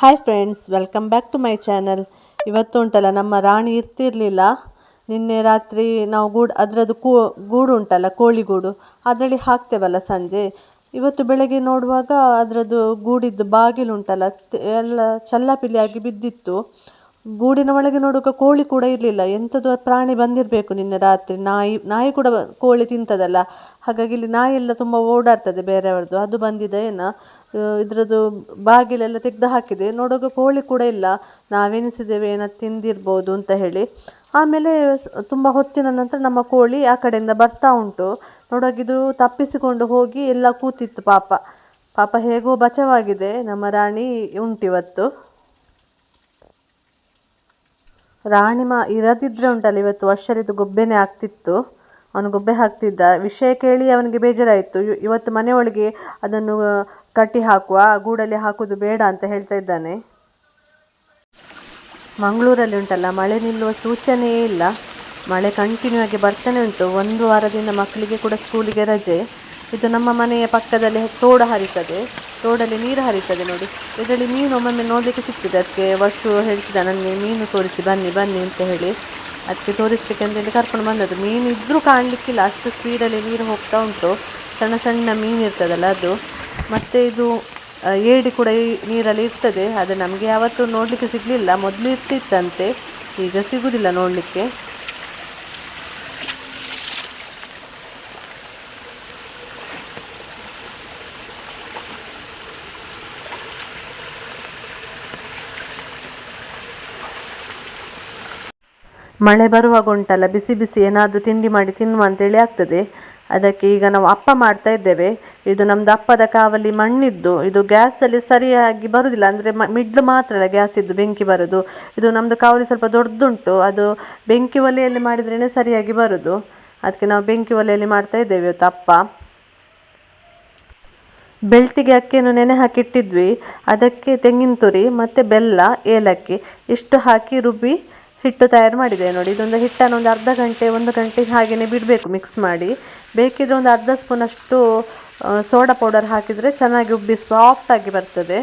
Hi friends welcome back to my channel ಇವತ್ತು ಉಂಟಲ್ಲ, ನಮ್ಮ ರಾಣಿ ಇರ್ತಿರ್ಲಿಲ್ಲ. ನಿನ್ನೆ ರಾತ್ರಿ ನಾವು ಗೂಡು, ಅದರದ್ದು ಕೂ, ಗೂಡು ಉಂಟಲ್ಲ, ಕೋಳಿ ಗೂಡು, ಅದರಲ್ಲಿ ಹಾಕ್ತೇವಲ್ಲ ಸಂಜೆ. ಇವತ್ತು ಬೆಳಗ್ಗೆ ನೋಡುವಾಗ ಅದರದ್ದು ಗೂಡಿದ್ದು ಬಾಗಿಲು ಉಂಟಲ್ಲ ಎಲ್ಲ ಚಲ್ಲಾಪಿಲ್ಲಿಯಾಗಿ ಬಿದ್ದಿತ್ತು. ಗೂಡಿನ ಒಳಗೆ ನೋಡುವಾಗ ಕೋಳಿ ಕೂಡ ಇರಲಿಲ್ಲ. ಎಂಥದ್ದು ಪ್ರಾಣಿ ಬಂದಿರಬೇಕು ನಿನ್ನೆ ರಾತ್ರಿ. ನಾಯಿ ನಾಯಿ ಕೂಡ ಕೋಳಿ ತಿಂತದಲ್ಲ. ಹಾಗಾಗಿ ಇಲ್ಲಿ ನಾಯಿ ಎಲ್ಲ ತುಂಬ ಓಡಾಡ್ತದೆ ಬೇರೆಯವ್ರದ್ದು. ಅದು ಬಂದಿದೆ, ಏನೋ? ಇದರದ್ದು ಬಾಗಿಲೆಲ್ಲ ತೆಗೆದು ಹಾಕಿದೆ. ನೋಡುವಾಗ ಕೋಳಿ ಕೂಡ ಇಲ್ಲ. ನಾವೆನಿಸಿದ್ದೇವೆ, ಏನೋ ತಿಂದಿರ್ಬೋದು ಅಂತ ಹೇಳಿ. ಆಮೇಲೆ ತುಂಬ ಹೊತ್ತಿನ ನಂತರ ನಮ್ಮ ಕೋಳಿ ಆ ಕಡೆಯಿಂದ ಬರ್ತಾ ಉಂಟು. ನೋಡುವಾಗ ಇದು ತಪ್ಪಿಸಿಕೊಂಡು ಹೋಗಿ ಎಲ್ಲ ಕೂತಿತ್ತು ಪಾಪ. ಪಾಪ ಹೇಗೋ ಬಚಾವಾಗಿದೆ. ನಮ್ಮ ರಾಣಿ ಉಂಟಿವತ್ತು. ರಾಣಿ ಇರದಿದ್ದರೆ ಉಂಟಲ್ಲ, ಇವತ್ತು ವರ್ಷಲಿದ್ದು ಗೊಬ್ಬೆನೇ ಆಗ್ತಿತ್ತು. ಅವನು ಗೊಬ್ಬೆ ಹಾಕ್ತಿದ್ದ. ವಿಷಯ ಕೇಳಿ ಅವನಿಗೆ ಬೇಜಾರಾಯಿತು. ಇವ್- ಇವತ್ತು ಮನೆಯೊಳಗೆ ಅದನ್ನು ಕಟ್ಟಿ ಹಾಕುವ ಗೂಡಲ್ಲಿ ಹಾಕೋದು ಬೇಡ ಅಂತ ಹೇಳ್ತಾ ಇದ್ದಾನೆ. ಮಂಗಳೂರಲ್ಲಿ ಉಂಟಲ್ಲ, ಮಳೆ ನಿಲ್ಲುವ ಸೂಚನೆಯೇ ಇಲ್ಲ. ಮಳೆ ಕಂಟಿನ್ಯೂ ಆಗಿ ಬರ್ತಾನೆ ಉಂಟು. ಒಂದು ವಾರದಿಂದ ಮಕ್ಕಳಿಗೆ ಕೂಡ ಸ್ಕೂಲಿಗೆ ರಜೆ. ಇದು ನಮ್ಮ ಮನೆಯ ಪಕ್ಕದಲ್ಲಿ ತೋಡ ಹರಿತದೆ. ತೋಡಲ್ಲಿ ನೀರು ಹರಿತದೆ ನೋಡಿ. ಇದರಲ್ಲಿ ಮೀನು ಒಮ್ಮೊಮ್ಮೆ ನೋಡಲಿಕ್ಕೆ ಸಿಗ್ತದೆ ಅದಕ್ಕೆ ವರ್ಷು ಹೇಳ್ತಿದ್ದ ನನಗೆ, ಮೀನು ತೋರಿಸಿ, ಬನ್ನಿ ಬನ್ನಿ, ಅಂತ ಹೇಳಿ. ಅದಕ್ಕೆ ತೋರಿಸ್ಲಿಕ್ಕೆ ಅಂತ ಹೇಳಿ ಕರ್ಕೊಂಡು ಬಂದದ್ದು. ಮೀನು ಇದ್ದರೂ ಕಾಣಲಿಕ್ಕಿಲ್ಲ. ಅಷ್ಟು ಸ್ಪೀಡಲ್ಲಿ ನೀರು ಹೋಗ್ತಾ ಉಂಟು. ಸಣ್ಣ ಸಣ್ಣ ಮೀನು ಇರ್ತದಲ್ಲ ಅದು. ಮತ್ತು ಇದು ಏಡಿ ಕೂಡ ಈ ನೀರಲ್ಲಿ ಇರ್ತದೆ. ಅದು ನಮಗೆ ಯಾವತ್ತೂ ನೋಡಲಿಕ್ಕೆ ಸಿಗಲಿಲ್ಲ. ಮೊದಲು ಇರ್ತಿತ್ತಂತೆ. ಈಗ ಸಿಗುವುದಿಲ್ಲ ನೋಡಲಿಕ್ಕೆ. ಮಳೆ ಬರುವಾಗ ಉಂಟಲ್ಲ ಬಿಸಿ ಬಿಸಿ ಏನಾದರೂ ತಿಂಡಿ ಮಾಡಿ ತಿನ್ನುವ ಅಂತೇಳಿ ಆಗ್ತದೆ. ಅದಕ್ಕೆ ಈಗ ನಾವು ಅಪ್ಪ ಮಾಡ್ತಾ ಇದ್ದೇವೆ. ಇದು ನಮ್ಮದು ಅಪ್ಪದ ಕಾವಲಿ ಮಣ್ಣಿದ್ದು. ಇದು ಗ್ಯಾಸಲ್ಲಿ ಸರಿಯಾಗಿ ಬರುವುದಿಲ್ಲ ಅಂದರೆ ಮಿಡ್ಲು ಮಾತ್ರ ಅಲ್ಲ ಗ್ಯಾಸ್ ಇದ್ದು ಬೆಂಕಿ ಬರೋದು. ಇದು ನಮ್ಮದು ಕಾವಲಿ ಸ್ವಲ್ಪ ದೊಡ್ಡದುಂಟು ಅದು ಬೆಂಕಿ ಒಲೆಯಲ್ಲಿ ಮಾಡಿದ್ರೇ ಸರಿಯಾಗಿ ಬರೋದು. ಅದಕ್ಕೆ ನಾವು ಬೆಂಕಿ ಒಲೆಯಲ್ಲಿ ಮಾಡ್ತಾ ಇದ್ದೇವೆ ಇವತ್ತು ಅಪ್ಪ. ಬೆಳ್ತಿಗೆ ಅಕ್ಕಿಯನ್ನು ನೆನೆ ಹಾಕಿಟ್ಟಿದ್ವಿ ಅದಕ್ಕೆ ತೆಂಗಿನ ತುರಿ, ಮತ್ತು ಬೆಲ್ಲ, ಏಲಕ್ಕಿ, ಇಷ್ಟು ಹಾಕಿ ರುಬ್ಬಿ ಹಿಟ್ಟು ತಯಾರು ಮಾಡಿದೆ ನೋಡಿ. ಇದೊಂದು ಹಿಟ್ಟನ್ನು ಒಂದು ಅರ್ಧ ಗಂಟೆ, ಒಂದು ಗಂಟೆ ಹಾಗೆಯೇ ಬಿಡಬೇಕು ಮಿಕ್ಸ್ ಮಾಡಿ. ಬೇಕಿದ್ರೆ ಒಂದು ಅರ್ಧ ಸ್ಪೂನ್ ಅಷ್ಟು ಸೋಡಾ ಪೌಡರ್ ಹಾಕಿದರೆ ಚೆನ್ನಾಗಿ ಉಬ್ಬಿ ಸಾಫ್ಟಾಗಿ ಬರ್ತದೆ.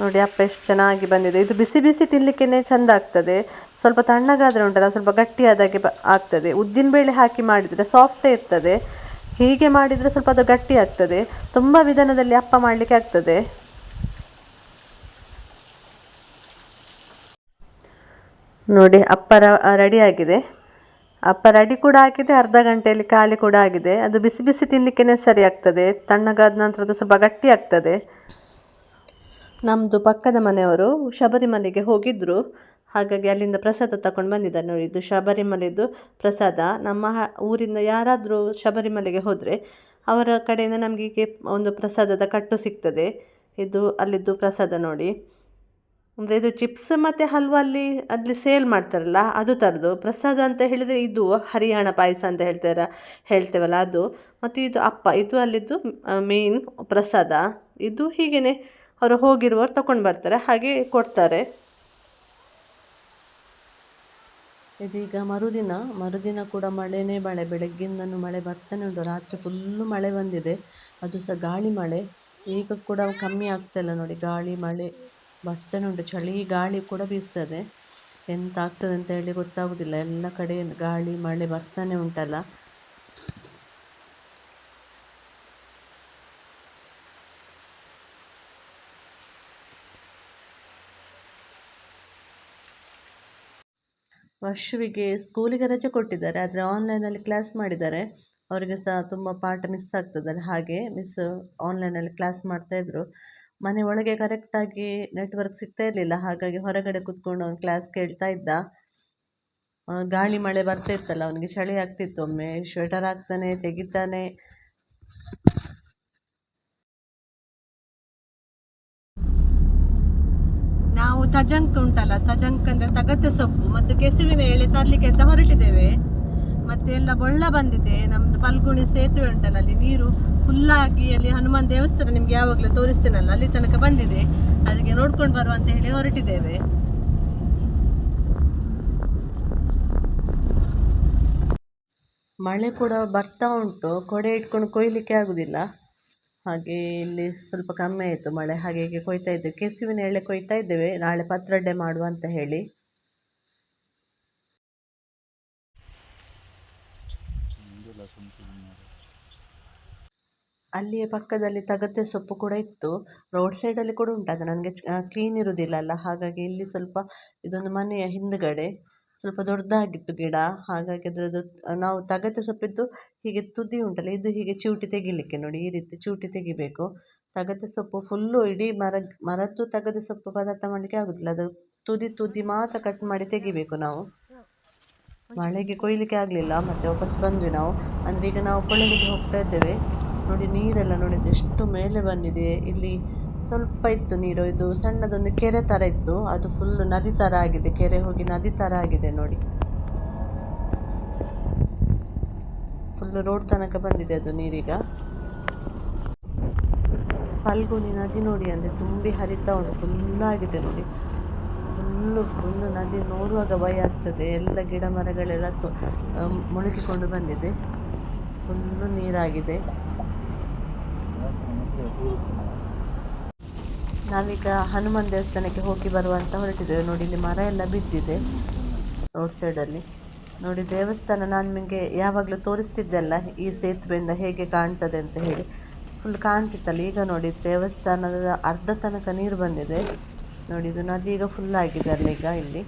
ನೋಡಿ ಅಪ್ಪ ಎಷ್ಟು ಚೆನ್ನಾಗಿ ಬಂದಿದೆ. ಇದು ಬಿಸಿ ಬಿಸಿ ತಿನ್ನಲಿಕ್ಕೇ ಚೆಂದ ಆಗ್ತದೆ. ಸ್ವಲ್ಪ ತಣ್ಣಗಾದರೆ ಉಂಟಲ್ಲ, ಸ್ವಲ್ಪ ಗಟ್ಟಿಯಾದಾಗೆ ಬ, ಆಗ್ತದೆ. ಉದ್ದಿನಬೇಳೆ ಹಾಕಿ ಮಾಡಿದರೆ ಸಾಫ್ಟೇ ಇರ್ತದೆ. ಹೀಗೆ ಮಾಡಿದರೆ ಸ್ವಲ್ಪ ಅದು ಗಟ್ಟಿ ಆಗ್ತದೆ. ತುಂಬ ವಿಧಾನದಲ್ಲಿ ಅಪ್ಪ ಮಾಡಲಿಕ್ಕೆ ಆಗ್ತದೆ. ನೋಡಿ, ಅಪ್ಪರ ರೆಡಿ ಆಗಿದೆ. ಅಪ್ಪ ರೆಡಿ ಕೂಡ ಆಗಿದೆ, ಅರ್ಧ ಗಂಟೆಯಲ್ಲಿ ಖಾಲಿ ಕೂಡ ಆಗಿದೆ. ಅದು ಬಿಸಿ ಬಿಸಿ ತಿನ್ನಲಿಕ್ಕೇ ಸರಿ ಆಗ್ತದೆ. ತಣ್ಣಗಾದ ನಂತರ ಅದು ಸ್ವಲ್ಪ ಗಟ್ಟಿ ಆಗ್ತದೆ. ನಮ್ಮದು ಪಕ್ಕದ ಮನೆಯವರು ಶಬರಿಮಲೆಗೆ ಹೋಗಿದ್ದರು ಹಾಗಾಗಿ ಅಲ್ಲಿಂದ ಪ್ರಸಾದ ತಗೊಂಡು ಬಂದಿದ್ದಾರೆ ನೋಡಿ, ಇದು ಶಬರಿಮಲೆದು ಪ್ರಸಾದ. ನಮ್ಮ ಊರಿಂದ ಯಾರಾದರೂ ಶಬರಿಮಲೆಗೆ ಹೋದರೆ ಅವರ ಕಡೆಯಿಂದ ನಮಗೆ ಒಂದು ಪ್ರಸಾದದ ಕಟ್ಟು ಸಿಗ್ತದೆ. ಇದು, ಅಲ್ಲಿದ್ದು ಪ್ರಸಾದ ನೋಡಿ. ಅಂದರೆ ಇದು ಚಿಪ್ಸ್ ಮತ್ತು ಹಲ್ವ ಅಲ್ಲಿ ಅಲ್ಲಿ ಸೇಲ್ ಮಾಡ್ತಾರಲ್ಲ, ಅದು ಥರದ್ದು ಪ್ರಸಾದ ಅಂತ ಹೇಳಿದರೆ ಇದು ಹರಿಯಾಣ ಪಾಯಸ ಅಂತ ಹೇಳ್ತಾರ, ಹೇಳ್ತೇವಲ್ಲ ಅದು. ಮತ್ತು ಇದು ಅಪ್ಪ ಇದು ಅಲ್ಲಿದ್ದು ಮೇನ್ ಪ್ರಸಾದ. ಇದು ಹೀಗೇ ಅವರು ಹೋಗಿರುವವರು ತಗೊಂಡು ಬರ್ತಾರೆ, ಹಾಗೆ ಕೊಡ್ತಾರೆ. ಇದೀಗ ಮರುದಿನ ಮರುದಿನ ಕೂಡ ಮಳೆನೇ ಮಳೆ. ಬೆಳಗ್ಗಿಂದನೂ ಮಳೆ ಬರ್ತಾನೆ ಉಂಟು. ರಾತ್ರಿ ಫುಲ್ಲು ಮಳೆ ಬಂದಿದೆ. ಅದು ಸಹ ಗಾಳಿ ಮಳೆ. ಈಗ ಕೂಡ ಕಮ್ಮಿ ಆಗ್ತಾಯಿಲ್ಲ ನೋಡಿ. ಗಾಳಿ, ಮಳೆ. ಬರ್ತಾನೆ ಉಂಟು ಚಳಿ, ಗಾಳಿ ಕೂಡ ಬೀಸ್ತದೆ. ಎಂತ ಆಗ್ತದೆ ಅಂತ ಹೇಳಿ ಗೊತ್ತಾಗುವುದಿಲ್ಲ ಎಲ್ಲ ಕಡೆ ಗಾಳಿ, ಮಳೆ ಬರ್ತಾನೆ ಉಂಟಲ್ಲ. ವರ್ಷವಿಗೆ ಸ್ಕೂಲಿಗೆ ರಜೆ ಕೊಟ್ಟಿದ್ದಾರೆ. ಆದರೆ ಆನ್ಲೈನಲ್ಲಿ ಕ್ಲಾಸ್ ಮಾಡಿದ್ದಾರೆ. ಅವರಿಗೆ ಸಹ ತುಂಬ ಪಾಠ ಮಿಸ್ ಆಗ್ತದಲ್ಲ. ಹಾಗೆ ಮಿಸ್ ಆನ್ಲೈನಲ್ಲಿ ಕ್ಲಾಸ್ ಮಾಡ್ತಾಯಿದ್ರು ಮನೆ ಒಳಗೆ ಕರೆಕ್ಟಾಗಿ ನೆಟ್ವರ್ಕ್ ಸಿಗ್ತಾ ಇರಲಿಲ್ಲ. ಹಾಗಾಗಿ ಹೊರಗಡೆ ಕೂತ್ಕೊಂಡು ಅವ್ನು ಕ್ಲಾಸ್ ಕೇಳ್ತಾ ಇದ್ದ. ಗಾಳಿ ಮಳೆ ಬರ್ತಾ ಇತ್ತಲ್ಲ, ಅವನಿಗೆ ಚಳಿ ಆಗ್ತಿತ್ತು. ಒಮ್ಮೆ ಸ್ವೆಟರ್ ಹಾಕ್ತಾನೆ, ತೆಗಿತಾನೆ. ನಾವು ತಜಂಕ್ ಉಂಟಲ್ಲ, ತಜಂಕ್ ಅಂದ್ರೆ ತಗತೆ ಸೊಪ್ಪು ಮತ್ತು ಕೆಸುವಿನ ಎಳೆ ತರಲಿಕ್ಕೆ ಅಂತ ಹೊರಟಿದ್ದೇವೆ. ಮತ್ತೆ ಎಲ್ಲ ಬೊಳ್ಳ ಬಂದಿದೆ. ನಮ್ದು ಪಲ್ಗುಣಿ ಸೇತುವೆ ಉಂಟಲ್ಲ, ಅಲ್ಲಿ ನೀರು ಫುಲ್ಲಾಗಿ ಅಲ್ಲಿ ಹನುಮಾನ್ ದೇವಸ್ಥಾನ ನಿಮ್ಗೆ ಯಾವಾಗಲೂ ತೋರಿಸ್ತೇನಲ್ಲ, ಅಲ್ಲಿ ತನಕ ಬಂದಿದೆ. ಅದಕ್ಕೆ ನೋಡ್ಕೊಂಡು ಬರುವ ಅಂತ ಹೇಳಿ ಹೊರಟಿದ್ದೇವೆ. ಮಳೆ ಕೂಡ ಬರ್ತಾ ಉಂಟು, ಕೊಡೆ ಇಟ್ಕೊಂಡು ಕೊಯ್ಲಿಕ್ಕೆ ಆಗುದಿಲ್ಲ. ಹಾಗೆ ಇಲ್ಲಿ ಸ್ವಲ್ಪ ಕಮ್ಮಿ ಆಯಿತು ಮಳೆ, ಹಾಗೆ ಹೀಗೆ ಕೊಯ್ತಾ ಇದ್ದೇವೆ. ಕೆಸುವಿನ ಎಳೆ ಕೊಯ್ತಾ ಇದ್ದೇವೆ, ನಾಳೆ ಪತ್ರೊಡೆ ಮಾಡುವ ಅಂತ ಹೇಳಿ. ಅಲ್ಲಿಯೇ ಪಕ್ಕದಲ್ಲಿ ತಗತೆ ಸೊಪ್ಪು ಕೂಡ ಇತ್ತು. ರೋಡ್ ಸೈಡಲ್ಲಿ ಕೂಡ ಉಂಟು. ಅದು ನನಗೆ ಕ್ಲೀನ್ ಇರುವುದಿಲ್ಲಲ್ಲ ಹಾಗಾಗಿ ಇಲ್ಲಿ ಸ್ವಲ್ಪ ಇದೊಂದು ಮನೆಯ ಹಿಂದುಗಡೆ ಸ್ವಲ್ಪ ದೊಡ್ಡದಾಗಿತ್ತು ಗಿಡ. ಹಾಗಾಗಿ ಅದರದ್ದು, ನಾವು ತಗತೆ ಸೊಪ್ಪಿದ್ದು ಹೀಗೆ ತುದಿ ಉಂಟಲ್ಲ, ಇದು ಹೀಗೆ ಚೂಟಿ ತೆಗಿಲಿಕ್ಕೆ ನೋಡಿ, ಈ ರೀತಿ ಚೂಟಿ ತೆಗಿಬೇಕು. ತಗತೆ ಸೊಪ್ಪು ಫುಲ್ಲು ಇಡೀ ಮರ, ಮರದ್ದು ತಗತೆ ಸೊಪ್ಪು ಪದಾರ್ಥ ಮಾಡಲಿಕ್ಕೆ ಆಗೋದಿಲ್ಲ. ಅದು ತುದಿ ತುದಿ ಮಾತ್ರ ಕಟ್ ಮಾಡಿ ತೆಗಿಬೇಕು ನಾವು. ಮಳೆಗೆ ಕೊಯ್ಲಿಕ್ಕೆ ಆಗಲಿಲ್ಲ, ಮತ್ತೆ ವಾಪಸ್ ಬಂದ್ವಿ ನಾವು. ಅಂದರೆ ಈಗ ನಾವು ಕೊಳ್ಳಲಿಕ್ಕೆ ಹೋಗ್ತಾ ಇದ್ದೇವೆ. ನೋಡಿ, ನೀರೆಲ್ಲ ನೋಡಿ ಎಷ್ಟು ಮೇಲೆ ಬಂದಿದೆ. ಇಲ್ಲಿ ಸ್ವಲ್ಪ ಇತ್ತು ನೀರು. ಇದು ಸಣ್ಣದೊಂದು ಕೆರೆ ಥರ ಇತ್ತು. ಅದು ಫುಲ್ ನದಿ ಥರ ಆಗಿದೆ. ಕೆರೆ ಹೋಗಿ ನದಿ ಥರ ಆಗಿದೆ ನೋಡಿ. ಫುಲ್ ರೋಡ್ ತನಕ ಬಂದಿದೆ ಅದು ನೀರೀಗ. ಫಲ್ಗುಣಿ ನದಿ ನೋಡಿ ಅಂದರೆ ತುಂಬಿ ಹರಿತಾ ಉಂಟು. ಫುಲ್ಲಾಗಿದೆ ನೋಡಿ. ಫುಲ್ಲು ಫುಲ್ಲು ನದಿ ನೋಡುವಾಗ ಭಯ ಆಗ್ತದೆ. ಎಲ್ಲ ಗಿಡ ಮರಗಳೆಲ್ಲ ಮುಳುಗಿಕೊಂಡು ಬಂದಿದೆ. ಫುಲ್ಲು ನೀರಾಗಿದೆ. ನಾವೀಗ ಹನುಮಾನ್ ದೇವಸ್ಥಾನಕ್ಕೆ ಹೋಗಿ ಬರುವಂತ ಹೊರಟಿದ್ದೇವೆ. ನೋಡಿ, ಇಲ್ಲಿ ಮರ ಎಲ್ಲ ಬಿದ್ದಿದೆ ರೋಡ್ ಸೈಡಲ್ಲಿ ನೋಡಿ, ದೇವಸ್ಥಾನ ನಾನು ನಿಮಗೆ ಯಾವಾಗಲೂ ತೋರಿಸ್ತಿದ್ದೆಲ್ಲ, ಈ ಸೇತುವೆಯಿಂದ ಹೇಗೆ ಕಾಣ್ತದೆ ಅಂತ ಹೇಳಿ. ಫುಲ್ ಕಾಣ್ತಿತ್ತಲ್ಲ. ಈಗ ನೋಡಿ, ದೇವಸ್ಥಾನದ ಅರ್ಧ ತನಕ ನೀರು ಬಂದಿದೆ. ನೋಡಿ, ಇದು ನದಿ ಈಗ ಫುಲ್ ಆಗಿದೆ ಅಲ್ಲೀಗ ಇಲ್ಲಿ.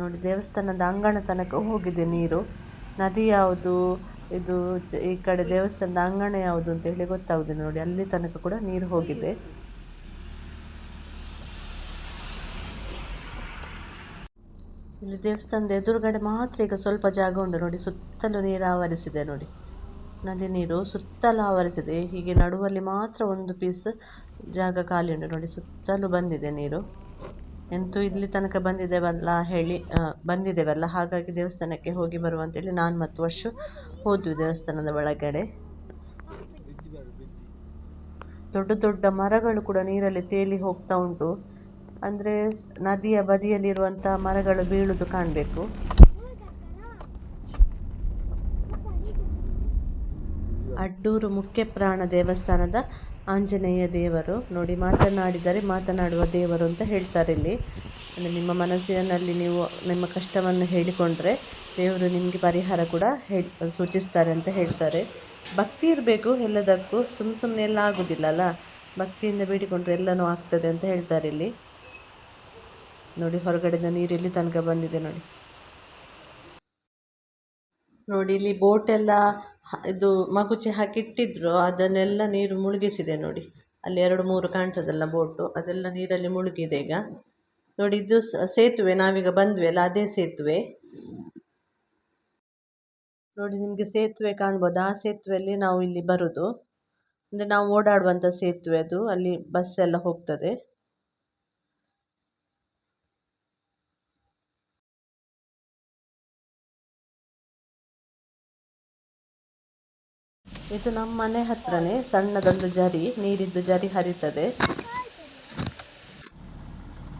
ನೋಡಿ, ದೇವಸ್ಥಾನದ ಅಂಗಣ ತನಕ ಹೋಗಿದೆ ನೀರು. ನದಿ ಯಾವುದು? ಇದು ಈ ಕಡೆ ದೇವಸ್ಥಾನದ ಅಂಗಣ ಯಾವುದು ಅಂತ ಹೇಳಿ ಗೊತ್ತಾಗುದಿಲ್ಲ ನೋಡಿ. ಅಲ್ಲಿ ತನಕ ಕೂಡ ನೀರು ಹೋಗಿದೆ. ಇಲ್ಲಿ ದೇವಸ್ಥಾನದ ಎದುರುಗಡೆ ಮಾತ್ರ ಈಗ ಸ್ವಲ್ಪ ಜಾಗ ಉಂಟು ನೋಡಿ. ಸುತ್ತಲೂ ನೀರು ಆವರಿಸಿದೆ ನೋಡಿ. ನದಿ ನೀರು ಸುತ್ತಲೂ ಆವರಿಸಿದೆ. ಹೀಗೆ ನಡುವಲ್ಲಿ ಮಾತ್ರ ಒಂದು ಪೀಸ್ ಜಾಗ ಖಾಲಿ ಉಂಟು ನೋಡಿ. ಸುತ್ತಲೂ ಬಂದಿದೆ ನೀರು. ಎಂತೂ ಇಲ್ಲಿ ತನಕ ಬಂದಿದ್ದೇವಲ್ಲ ಹೇಳಿ ಬಂದಿದ್ದೇವಲ್ಲ. ಹಾಗಾಗಿ ದೇವಸ್ಥಾನಕ್ಕೆ ಹೋಗಿ ಬರುವ ಅಂತೇಳಿ ನಾನು ಮತ್ತು ವರ್ಷ ಹೋದ್ವಿ ದೇವಸ್ಥಾನದ ಒಳಗಡೆ. ದೊಡ್ಡ ದೊಡ್ಡ ಮರಗಳು ಕೂಡ ನೀರಲ್ಲಿ ತೇಲಿ ಹೋಗ್ತಾ ಉಂಟು. ಅಂದರೆ ನದಿಯ ಬದಿಯಲ್ಲಿರುವಂಥ ಮರಗಳು ಬೀಳುದು ಕಾಣಬೇಕು. ಅಡ್ಡೂರು ಮುಖ್ಯ ಪ್ರಾಣ ದೇವಸ್ಥಾನದ ಆಂಜನೇಯ ದೇವರು ನೋಡಿ ಮಾತನಾಡಿದರೆ ಮಾತನಾಡುವ ದೇವರು ಅಂತ ಹೇಳ್ತಾರೆ ಇಲ್ಲಿ. ಅಂದರೆ ನಿಮ್ಮ ಮನಸ್ಸಿನಲ್ಲಿ ನೀವು ನಿಮ್ಮ ಕಷ್ಟವನ್ನು ಹೇಳಿಕೊಂಡ್ರೆ ದೇವರು ನಿಮಗೆ ಪರಿಹಾರ ಕೂಡ ಹೇಳಿ, ಸೂಚಿಸ್ತಾರೆ ಅಂತ ಹೇಳ್ತಾರೆ. ಭಕ್ತಿ ಇರಬೇಕು, ಎಲ್ಲದಕ್ಕೂ ಸುಮ್ಮ ಸುಮ್ಮನೆ ಎಲ್ಲ ಆಗೋದಿಲ್ಲಲ್ಲ ಭಕ್ತಿಯಿಂದ ಬೇಡಿಕೊಂಡ್ರೆ ಎಲ್ಲನೂ ಆಗ್ತದೆ ಅಂತ ಹೇಳ್ತಾರೆ ಇಲ್ಲಿ. ನೋಡಿ, ಹೊರಗಡೆಯಿಂದ ನೀರು ಇಲ್ಲಿ ತನಕ ಬಂದಿದೆ ನೋಡಿ. ನೋಡಿ, ಇಲ್ಲಿ ಬೋಟ್ ಎಲ್ಲ ಇದು ಮಗುಚಿ ಹಾಕಿಟ್ಟಿದ್ರು, ಅದನ್ನೆಲ್ಲ ನೀರು ಮುಳುಗಿಸಿದೆ ನೋಡಿ. ಅಲ್ಲಿ ಎರಡು ಮೂರು ಕಾಣ್ತದಲ್ಲ ಬೋಟು, ಅದೆಲ್ಲ ನೀರಲ್ಲಿ ಮುಳುಗಿದೆ ಈಗ. ನೋಡಿ, ಇದು ಸೇತುವೆ, ನಾವೀಗ ಬಂದ್ವಿ ಅಲ್ಲ, ಅದೇ ಸೇತುವೆ. ನೋಡಿ, ನಿಮಗೆ ಸೇತುವೆ ಕಾಣ್ಬೋದು. ಆ ಸೇತುವೆಯಲ್ಲಿ ನಾವು ಇಲ್ಲಿ ಬರೋದು. ಅಂದರೆ ನಾವು ಓಡಾಡುವಂಥ ಸೇತುವೆ ಅದು, ಅಲ್ಲಿ ಬಸ್ ಎಲ್ಲ ಹೋಗ್ತದೆ. ಇದು ನಮ್ಮ ಮನೆ ಹತ್ರನೇ ಸಣ್ಣದೊಂದು ಜರಿ, ನೀರಿದ್ದು ಜರಿ ಹರಿತದೆ.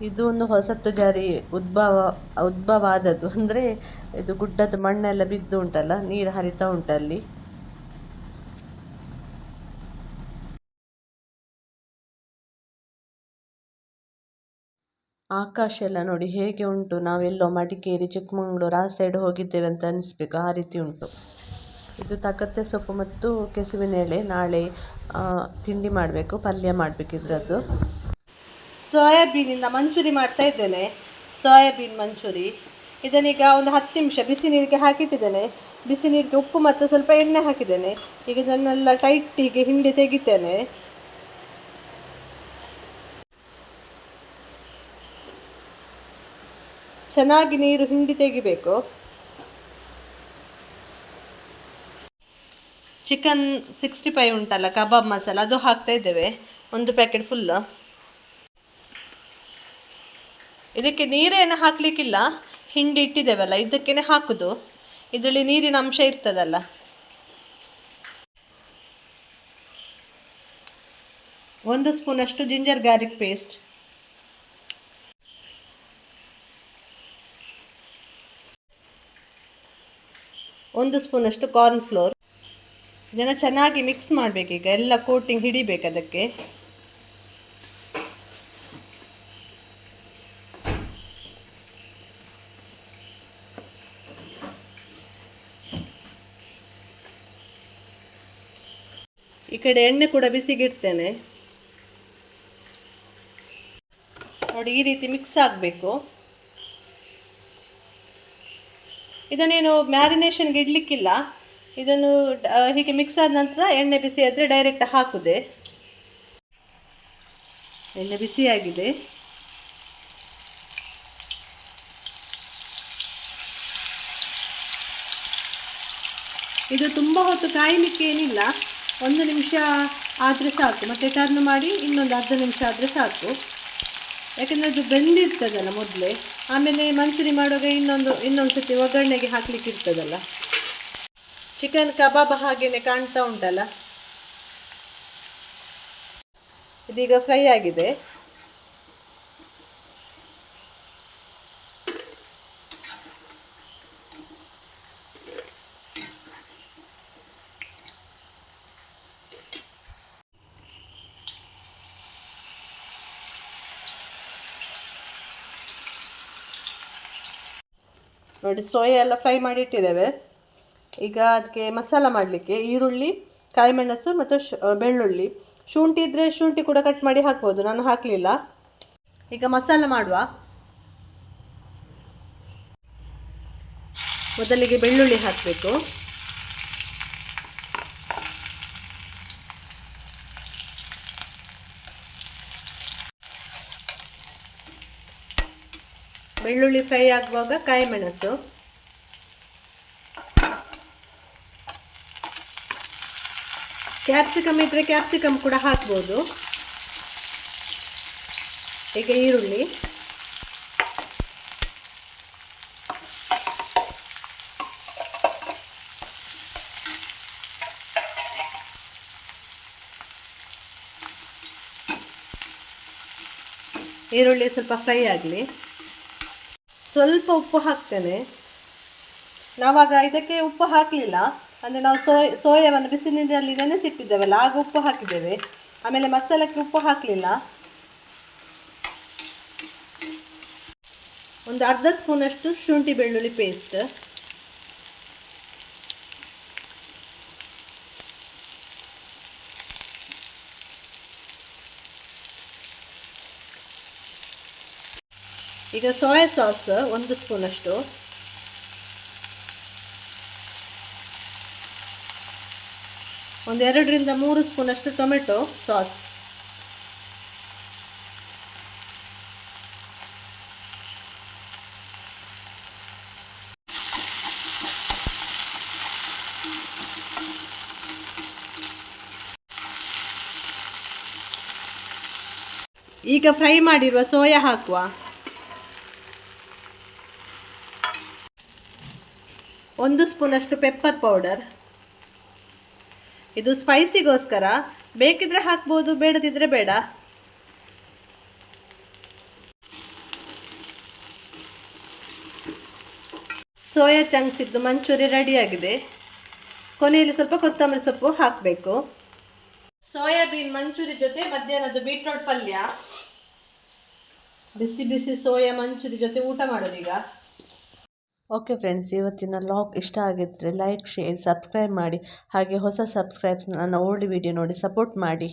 ಇದು ಒಂದು ಹೊಸತ್ತು ಜರಿ, ಉದ್ಭವ ಉದ್ಭವ ಆದದ್ದು ಅಂದರೆ ಇದು ಗುಡ್ಡದ ಮಣ್ಣೆಲ್ಲ ಬಿದ್ದು ಉಂಟಲ್ಲ, ನೀರು ಹರಿತಾ ಉಂಟಲ್ಲಿ ಆಕಾಶ ಎಲ್ಲ ನೋಡಿ ಹೇಗೆ ಉಂಟು. ನಾವೆಲ್ಲೋ ಮಡಿಕೇರಿ, ಚಿಕ್ಕಮಂಗ್ಳೂರು ಆ ಸೈಡ್ ಹೋಗಿದ್ದೇವೆ ಅಂತ ಅನಿಸ್ಬೇಕು. ಆ ರೀತಿ ಉಂಟು. ಇದು ತಕ್ಕತ್ತೆ ಸೊಪ್ಪು ಮತ್ತು ಕೆಸುವಿನ ಎಳೆ ನಾಳೆ ತಿಂಡಿ ಮಾಡಬೇಕು, ಪಲ್ಯ ಮಾಡಬೇಕು ಇದರದ್ದು. ಸೋಯಾಬೀನಿಂದ ಮಂಚೂರಿ ಮಾಡ್ತಾ ಇದ್ದೇನೆ. ಸೋಯಾಬೀನ್ ಮಂಚೂರಿ. ಇದನ್ನೀಗ ಒಂದು ಹತ್ತು ನಿಮಿಷ ಬಿಸಿ ನೀರಿಗೆ ಹಾಕಿಟ್ಟಿದ್ದೇನೆ. ಬಿಸಿ ನೀರಿಗೆ ಉಪ್ಪು ಮತ್ತು ಸ್ವಲ್ಪ ಎಣ್ಣೆ ಹಾಕಿದ್ದೇನೆ. ಈಗ ಇದನ್ನೆಲ್ಲ ಟೈಟಿಗೆ ಹಿಂಡಿ ತೆಗಿತೇನೆ. ಚೆನ್ನಾಗಿ ನೀರು ಹಿಂಡಿ ತೆಗಿಬೇಕು. ಚಿಕನ್ ಸಿಕ್ಸ್ಟಿ ಫೈವ್ ಉಂಟಲ್ಲ ಕಬಾಬ್ ಮಸಾಲ ಅದು ಹಾಕ್ತಾ ಇದ್ದೇವೆ. ಒಂದು ಪ್ಯಾಕೆಟ್ ಫುಲ್ ಇದಕ್ಕೆ ನೀರೇನು ಹಾಕಲಿಕ್ಕಿಲ್ಲ. ಹಿಂಡಿ ಇಟ್ಟಿದ್ದೇವಲ್ಲ ಇದಕ್ಕೇ ಹಾಕುದು. ಇದರಲ್ಲಿ ನೀರಿನ ಅಂಶ ಇರ್ತದಲ್ಲ. ಒಂದು ಸ್ಪೂನಷ್ಟು ಜಿಂಜರ್ ಗಾರ್ಲಿಕ್ ಪೇಸ್ಟ್. ಒಂದು ಸ್ಪೂನಷ್ಟು ಕಾರ್ನ್ ಫ್ಲೋರ್. ಇದನ್ನು ಚೆನ್ನಾಗಿ ಮಿಕ್ಸ್ ಮಾಡಬೇಕೀಗ ಎಲ್ಲ ಕೋಟಿಂಗ್ ಹಿಡಿಬೇಕು ಅದಕ್ಕೆ. ಈ ಕಡೆ ಎಣ್ಣೆ ಕೂಡ ಬಿಸಿಗಿಡ್ತೇನೆ. ನೋಡಿ, ಈ ರೀತಿ ಮಿಕ್ಸ್ ಆಗಬೇಕು. ಇದನ್ನೇನು ಮ್ಯಾರಿನೇಷನ್ಗೆ ಇಡಲಿಕ್ಕಿಲ್ಲ. ಇದನ್ನು ಹೀಗೆ ಮಿಕ್ಸ್ ಆದ ನಂತರ ಎಣ್ಣೆ ಬಿಸಿ ಆದರೆ ಡೈರೆಕ್ಟ್ ಹಾಕುದೆ. ಎಣ್ಣೆ ಬಿಸಿಯಾಗಿದೆ. ಇದು ತುಂಬ ಹೊತ್ತು ಕಾಯಲಿಕ್ಕೆ ಏನಿಲ್ಲ. ಒಂದು ನಿಮಿಷ ಆದರೆ ಸಾಕು. ಮತ್ತೆ ಟರ್ನ್ ಮಾಡಿ ಇನ್ನೊಂದು ಅರ್ಧ ನಿಮಿಷ ಆದರೆ ಸಾಕು. ಯಾಕೆಂದರೆ ಅದು ಬೆಂದಿರ್ತದಲ್ಲ ಮೊದಲೇ. ಆಮೇಲೆ ಮಂಚೂರಿ ಮಾಡುವಾಗ ಇನ್ನೊಂದು ಇನ್ನೊಂದು ಸತಿ ಒಗ್ಗರಣೆಗೆ ಹಾಕಲಿಕ್ಕೆ ಇರ್ತದಲ್ಲ. ಚಿಕನ್ ಕಬಾಬ್ ಹಾಗೇನೆ ಕಾಣ್ತಾ ಉಂಟಲ್ಲ? ಇದೀಗ ಫ್ರೈ ಆಗಿದೆ. ನೋಡಿ ಸೋಯಾ ಎಲ್ಲ ಫ್ರೈ ಮಾಡಿ ಇಟ್ಟಿದ್ದೇವೆ. ಈಗ ಅದಕ್ಕೆ ಮಸಾಲ ಮಾಡಲಿಕ್ಕೆ ಈರುಳ್ಳಿ, ಕಾಯಿಮೆಣಸು ಮತ್ತು ಬೆಳ್ಳುಳ್ಳಿ. ಶುಂಠಿ ಇದ್ದರೆ ಶುಂಠಿ ಕೂಡ ಕಟ್ ಮಾಡಿ ಹಾಕ್ಬೋದು. ನಾನು ಹಾಕಲಿಲ್ಲ. ಈಗ ಮಸಾಲ ಮಾಡುವ. ಮೊದಲಿಗೆ ಬೆಳ್ಳುಳ್ಳಿ ಹಾಕಬೇಕು. ಬೆಳ್ಳುಳ್ಳಿ ಫ್ರೈ ಆಗುವಾಗ ಕಾಯಿಮೆಣಸು. ಕ್ಯಾಪ್ಸಿಕಮ್ ಇದ್ದರೆ ಕ್ಯಾಪ್ಸಿಕಮ್ ಕೂಡ ಹಾಕ್ಬೋದು. ಈಗ ಈರುಳ್ಳಿ. ಈರುಳ್ಳಿ ಸ್ವಲ್ಪ ಫ್ರೈ ಆಗಲಿ. ಸ್ವಲ್ಪ ಉಪ್ಪು ಹಾಕ್ತೇನೆ. ನಾವಾಗ ಇದಕ್ಕೆ ಉಪ್ಪು ಹಾಕಲಿಲ್ಲ. ಅಂದರೆ ನಾವು ಸೋಯ್, ಸೋಯಾವನ್ನು ಬಿಸಿ ನೀರಲ್ಲಿ ನೆನೆಸಿಟ್ಟಿದ್ದೇವಲ್ಲ ಆಗ ಉಪ್ಪು ಹಾಕಿದ್ದೇವೆ. ಆಮೇಲೆ ಮಸಾಲಕ್ಕೆ ಉಪ್ಪು ಹಾಕಲಿಲ್ಲ. ಒಂದು ಅರ್ಧ ಸ್ಪೂನಷ್ಟು ಶುಂಠಿ ಬೆಳ್ಳುಳ್ಳಿ ಪೇಸ್ಟ್ ಈಗ ಸೋಯಾ ಸಾಸ್ ಒಂದು ಸ್ಪೂನಷ್ಟು. ಒಂದು ಎರಡರಿಂದ ಮೂರು ಸ್ಪೂನಷ್ಟು ಟೊಮೆಟೊ ಸಾಸ್. ಈಗ ಫ್ರೈ ಮಾಡಿರುವ ಸೋಯಾ ಹಾಕುವ. ಒಂದು ಸ್ಪೂನಷ್ಟು ಪೆಪ್ಪರ್ ಪೌಡರ್. ಇದು ಸ್ಪೈಸಿಗೋಸ್ಕರ. ಬೇಕಿದ್ರೆ ಹಾಕ್ಬೋದು, ಬೇಡದಿದ್ರೆ ಬೇಡ. ಸೋಯಾ ಚಂಕ್ಸ್ ಇದ್ದು ಮಂಚೂರಿ ರೆಡಿಯಾಗಿದೆ. ಕೊನೆಯಲ್ಲಿ ಸ್ವಲ್ಪ ಕೊತ್ತಂಬರಿ ಸೊಪ್ಪು ಹಾಕಬೇಕು. ಸೋಯಾಬೀನ್ ಮಂಚೂರಿ ಜೊತೆ ಮಧ್ಯಾಹ್ನದ ಬೀಟ್ರೋಟ್ ಪಲ್ಯ. ಬಿಸಿ ಬಿಸಿ ಸೋಯಾ ಮಂಚೂರಿ ಜೊತೆ ಊಟ ಮಾಡೋದೀಗ. ಓಕೆ ಫ್ರೆಂಡ್ಸ್ ಇವತ್ತಿನ ಲಾಗ್ ಇಷ್ಟ ಆಗಿದ್ದರೆ ಲೈಕ್ ಶೇರ್ ಸಬ್ಸ್ಕ್ರೈಬ್ ಮಾಡಿ. ಹಾಗೆ ಹೊಸ ಸಬ್ಸ್ಕ್ರೈಬ್ಸ್ ನನ್ನ ಓಲ್ಡ್ ವಿಡಿಯೋ ನೋಡಿ ಸಪೋರ್ಟ್ ಮಾಡಿ.